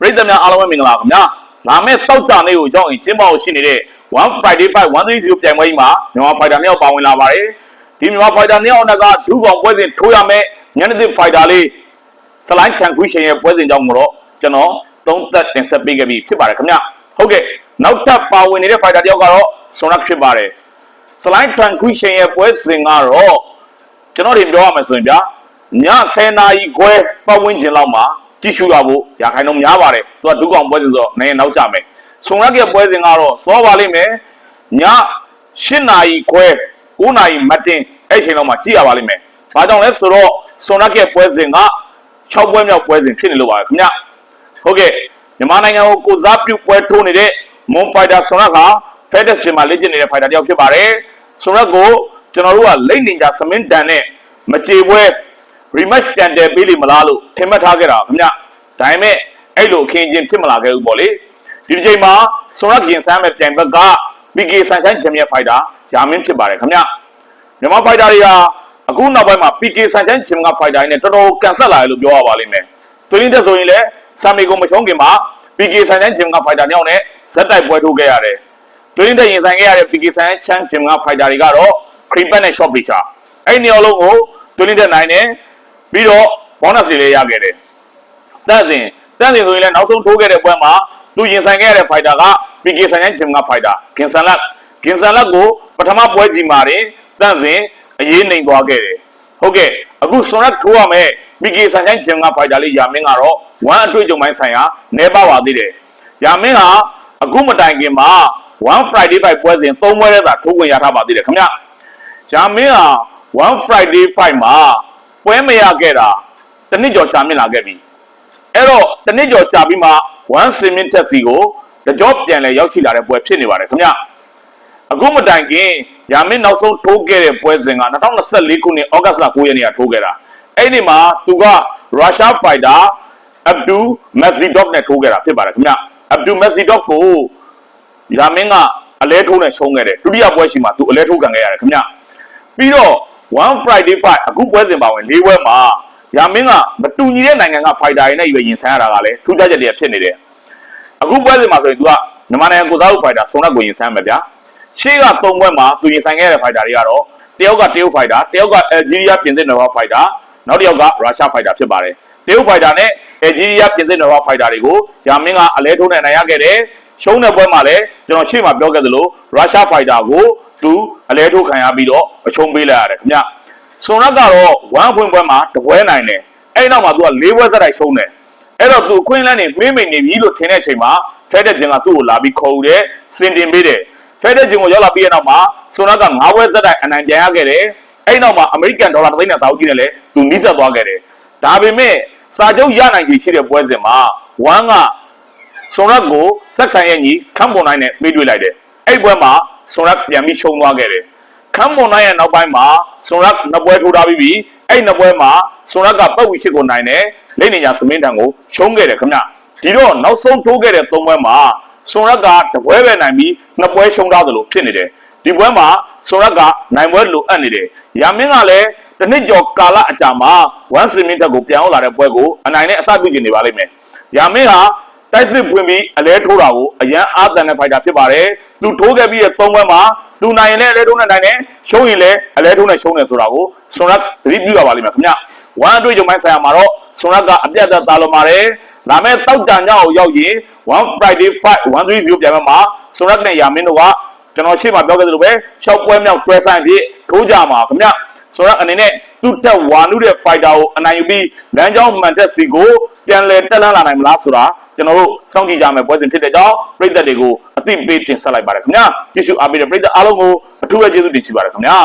ပရိသတ်များအားလုံးပဲမင်္ဂလာခင်ဗျာလာမယ့်တောက်ကြနေ့ကိုကြောင်းရင်ကျင်းပဖို့ရှိနေတဲ့1 Friday Fight 130ပြိုင်ပွဲကြီးမှာမြန်မာ fighter နှစ်ယောက်ပါဝင်လာပါတယ်ဒီမြန်မာ fighter နှစ်ယောက်အနက်ကဒူးကောင်ပွဲစဉ်ထိုးရမယ့်ညနေသစ် fighter လေးစလိုင်းတန်ခွီရှင်ရဲ့ပွဲစဉ်ကြောင့်ကိုတော့ကျွန်တော်သုံးသက်တင်ဆက်ပေးခဲ့ပြီးဖြစ်ပါတယ်ခင်ဗျာဟုတ်ကဲ့နောက်ထပ်ပါဝင်နေတဲ့ fighter တစ်ယောက်ကတော့ဆွန်နက်ဖြစ်ပါတယ်စလိုင်းတန်ခွီရှင်ရဲ့ပွဲစဉ်ကတော့ကျွန်တော်တွေပြောရမယ်ဆိုရင်ဗျာည10နာရီခွဲပတ်ဝန်းကျင်လောက်မှာ ကြည့်ရှုရဖို့ရခိုင်တော့များပါတယ်သူကဒူးကောင်ပွဲစဉ်ဆိုတော့နည်းနည်းနောက်ကျမယ်ဆွန်နက်ရဲ့ပွဲစဉ်ကတော့စောပါလိမ့်မယ်ည8နာရီခွဲ9နာရီမတ်တင်အဲ့ချိန်လောက်မှာကြည့်ရပါလိမ့်မယ်ဘာကြောင့်လဲဆိုတော့ဆွန်နက်ရဲ့ပွဲစဉ်က6ပွဲမြောက်ပွဲစဉ်ဖြစ်နေလို့ပါခင်ဗျဟုတ်ကဲ့မြန်မာနိုင်ငံကိုကိုစားပြုပွဲထိုးနေတဲ့မွန်ဖိုက်တာဆွန်နက်ကဖက်ဒက်ချင်မှာလေ့ကျင့်နေတဲ့ဖိုက်တာတစ်ယောက်ဖြစ်ပါတယ်ဆွန်နက်ကိုကျွန်တော်တို့ကလိမ့်နေကြစမင်းတန်နဲ့မကြေပွဲ rematch ပြန်တယ်ပေးလိမ့်မလားလို့ထင်မှတ်ထားခဲ့တာခင်ဗျဒါပေမဲ့အဲ့လိုအခင်းချင်းဖြစ်မလာခဲ့ဘူးပေါ့လေဒီတစ်ချိန်မှာဆွန်ရက်ရင်ဆန်းမဲ့ပြိုင်ဘက်က PK ဆန်ဆိုင်ချန်ပီယံဖိုက်တာယာမင်းဖြစ်ပါတယ်ခင်ဗျမြန်မာဖိုက်တာတွေဟာအခုနောက်ပိုင်းမှာ PK ဆန်ဆိုင်ချန်ပီယံဖိုက်တာတွေနဲ့တော်တော်ကန်ဆက်လာတယ်လို့ပြောရပါလိမ့်မယ်တွင်းလင်းတဲ့ဆိုရင်လည်းဆမ်မီကိုမရှုံးခင်မှာ PK ဆန်ဆိုင်ချန်ပီယံဖိုက်တာတယောက်နဲ့ဇက်တိုက်ပွဲထိုးခဲ့ရတယ်တွင်းလင်းတဲ့ရင်ဆိုင်ခဲ့ရတဲ့ PK ဆန်ချန်ချန်ပီယံဖိုက်တာတွေကတော့ creeper နဲ့ short pitcher အဲ့ဒီနေရာလုံးကိုတွင်းလင်းတဲ့နိုင်တယ် ပြီးတော့ bonus တွေလည်းရခဲ့တယ်တန့်စင်တန့်စင်ဆိုရင်လည်းနောက်ဆုံးထိုးခဲ့တဲ့ပွဲမှာသူရင်ဆိုင်ခဲ့ရတဲ့ fighter က PK ဆိုင်ရဲ့ဂျင်က fighter ဂင်ဆန်လက်ဂင်ဆန်လက်ကိုပထမပွဲကြီးမှာတင်တန့်စင်အရေးနိုင်သွားခဲ့တယ်ဟုတ်ကဲ့အခုဆွန်ရက်ထိုးရမယ် PK ဆိုင်ရဲ့ဂျင်က fighter လေးယာမင်းကတော့ဝမ်အတွေ့အကြုံပိုင်းဆိုင်ရာနေပါပါသေးတယ်ယာမင်းဟာအခုမတိုင်ခင်မှာ1 Friday fight ပွဲစဉ်၃ပွဲနဲ့သာထိုးဝင်ရထားပါသေးတယ်ခင်ဗျယာမင်းဟာ1 Friday fight မှာ ပွဲမရခဲ့တာတစ်နှစ်ကျော်ကြာမြင့်လာခဲ့ပြီအဲ့တော့တစ်နှစ်ကျော်ကြာပြီးမှ1 Swimming Test စီကိုတကြောပြန်လဲရောက်ရှိလာတဲ့ပွဲဖြစ်နေပါတယ်ခင်ဗျအခုမတိုင်ခင်ယာမင်းနောက်ဆုံးထိုးခဲ့တဲ့ပွဲစဉ်က2024ခုနှစ်ဩဂတ်လ9ရက်နေ့ကထိုးခဲ့တာအဲ့ဒီမှာသူကရုရှားဖိုက်တာအဗ်ဒူမက်ဇီဒေါ့ဖ်နဲ့ထိုးခဲ့တာဖြစ်ပါတယ်ခင်ဗျအဗ်ဒူမက်ဇီဒေါ့ဖ်ကိုယာမင်းကအလဲထိုးနဲ့ရှုံးခဲ့တယ်ဒုတိယပွဲရှိမှာသူအလဲထိုးခံခဲ့ရတယ်ခင်ဗျပြီးတော့ one friday fight အခုပွဲစဉ်ပါဝင်၄ပွဲမှာယာမင်းကမတူညီတဲ့နိုင်ငံက fighter တွေနဲ့ရွေးရင်ဆန်းရတာကလည်းထူးခြားချက်တွေဖြစ်နေတယ်အခုပွဲစဉ်မှာဆိုရင် तू ကမြန်မာနိုင်ငံကိုစားဖို့ fighter စုံရက်ကိုရင်ဆန်းမယ်ဗျာရှေ့က၃ပွဲမှာသူရင်ဆိုင်ခဲ့တဲ့ fighter တွေကတော့တယောက်ကတရုတ် fighter တယောက်က Algeria ပြင်သစ်နော် fighter နောက်တစ်ယောက်ကရုရှား fighter ဖြစ်ပါတယ်တရုတ် fighter နဲ့ Algeria ပြင်သစ်နော် fighter တွေကိုယာမင်းကအလဲထိုးနဲ့နိုင်ရခဲ့တယ်ရှုံးတဲ့ပွဲမှာလည်းကျွန်တော်ရှေ့မှာပြောခဲ့သလိုရုရှား fighter ကိုသူအ လဲထိုးခံရပြီးတော့အချုံးပေးလိုက်ရတယ်ခင်ဗျဆွန်ရက်ကတော့ဝမ်ဖွင့်ပွဲမှာတပွဲနိုင်တယ်အဲ့နောက်မှာသူက၄ပွဲဆက်တိုက်ရှုံးတယ်အဲ့တော့သူခွင်းလန်းနေမေးမိန်နေပြီလို့ထင်တဲ့အချိန်မှာဖဲတဲ့ဂျင်ကသူ့ကိုလာပြီးခေါ်ယူတယ်စင်တင်ပေးတယ်ဖဲတဲ့ဂျင်ကိုရောက်လာပြီးတဲ့နောက်မှာဆွန်ရက်က၅ပွဲဆက်တိုက်အနိုင်ပြန်ရခဲ့တယ်အဲ့နောက်မှာအမေရိကန်ဒေါ်လာတစ်သိန်းနဲ့စာအုပ်ကြီးနဲ့လည်းသူနှိစက်သွားခဲ့တယ်ဒါပေမဲ့စာချုပ်ရနိုင်ချေရှိတဲ့ပွဲစဉ်မှာဝမ်ကဆွန်ရက်ကိုဆက်ဆံရဲ့ညီခန့်ပွန်နိုင်နဲ့ပေးတွေ့လိုက်တယ်အဲ့ပွဲမှာ ဆွန်ရက်ပြန်ပြီးရှုံးသွားခဲ့တယ်ခန့်ပွန်နိုင်ရဲ့နောက်ပိုင်းမှာဆွန်ရက်နှစ်ပွဲထိုးထားပြီးပြီအဲ့နှစ်ပွဲမှာဆွန်ရက်ကပတ်ဝီရှိကိုနိုင်တယ်လိမ့်နေညာစမင်းတန်ကိုရှုံးခဲ့တယ်ခင်ဗျဒီတော့နောက်ဆုံးထိုးခဲ့တဲ့သုံးပွဲမှာဆွန်ရက်ကတပွဲပဲနိုင်ပြီးနှစ်ပွဲရှုံးထားသလိုဖြစ်နေတယ်ဒီပွဲမှာဆွန်ရက်ကနိုင်ပွဲလိုအပ်နေတယ်ယာမင်းကလည်းတစ်နှစ်ကျော်ကာလအကြာမှာ1စမင်းတက်ကိုပြန်ရောက်လာတဲ့ပွဲကိုအနိုင်နဲ့အစပြုကျင်နေပါလိမ့်မယ်ယာမင်းဟာ တိုက်စစ်ဖွင့်ပြီးအလဲထိုးတာကိုအရန်အာသန်တဲ့ဖိုက်တာဖြစ်ပါတယ်။သူထိုးခဲ့ပြီးတဲ့သုံးပွဲမှာသူနိုင်ရင်လည်းအလဲထိုးနဲ့နိုင်တယ်ရှုံးရင်လည်းအလဲထိုးနဲ့ရှုံးတယ်ဆိုတာကိုဆွန်ရက်သတိပြုရပါလိမ့်မယ်ခင်ဗျ။ဝမ်အတွေ့အကြုံပိုင်းဆိုင်ရာမှာတော့ဆွန်ရက်ကအပြတ်သက်သားလုံးပါတယ်။ဒါမဲ့တောက်တန်ညောက်ကိုရောက်ရင်1 Friday 5 130ပြန်မှာဆွန်ရက်နဲ့ယာမင်းတို့ကကျွန်တော်ရှေ့မှာပြောခဲ့သလိုပဲ6ပွဲမြောက်တွဲဆိုင်ဖြစ်ထိုးကြမှာခင်ဗျ။ဆိုတော့အနေနဲ့သူ့တက်ဝါနုတဲ့ fighter ကိုအနိုင်ယူပြီးလမ်းကြောင်းမှန်တက်စီကိုပြန်လဲတက်လန်းလာနိုင်မလားဆိုတာ ကျွန်တော်တို့စောင့်ကြည့်ကြမယ်ပွဲစဉ်ဖြစ်တဲ့ကြောင့်ပြည်သက်တွေကိုအသိပေးတင်ဆက်လိုက်ပါတယ်ခင်ဗျာကြည့်ရှုအားပေးတဲ့ပြည်သက်အားလုံးကိုအထူးပဲကျေးဇူးတင်ရှိပါတယ်ခင်ဗျာ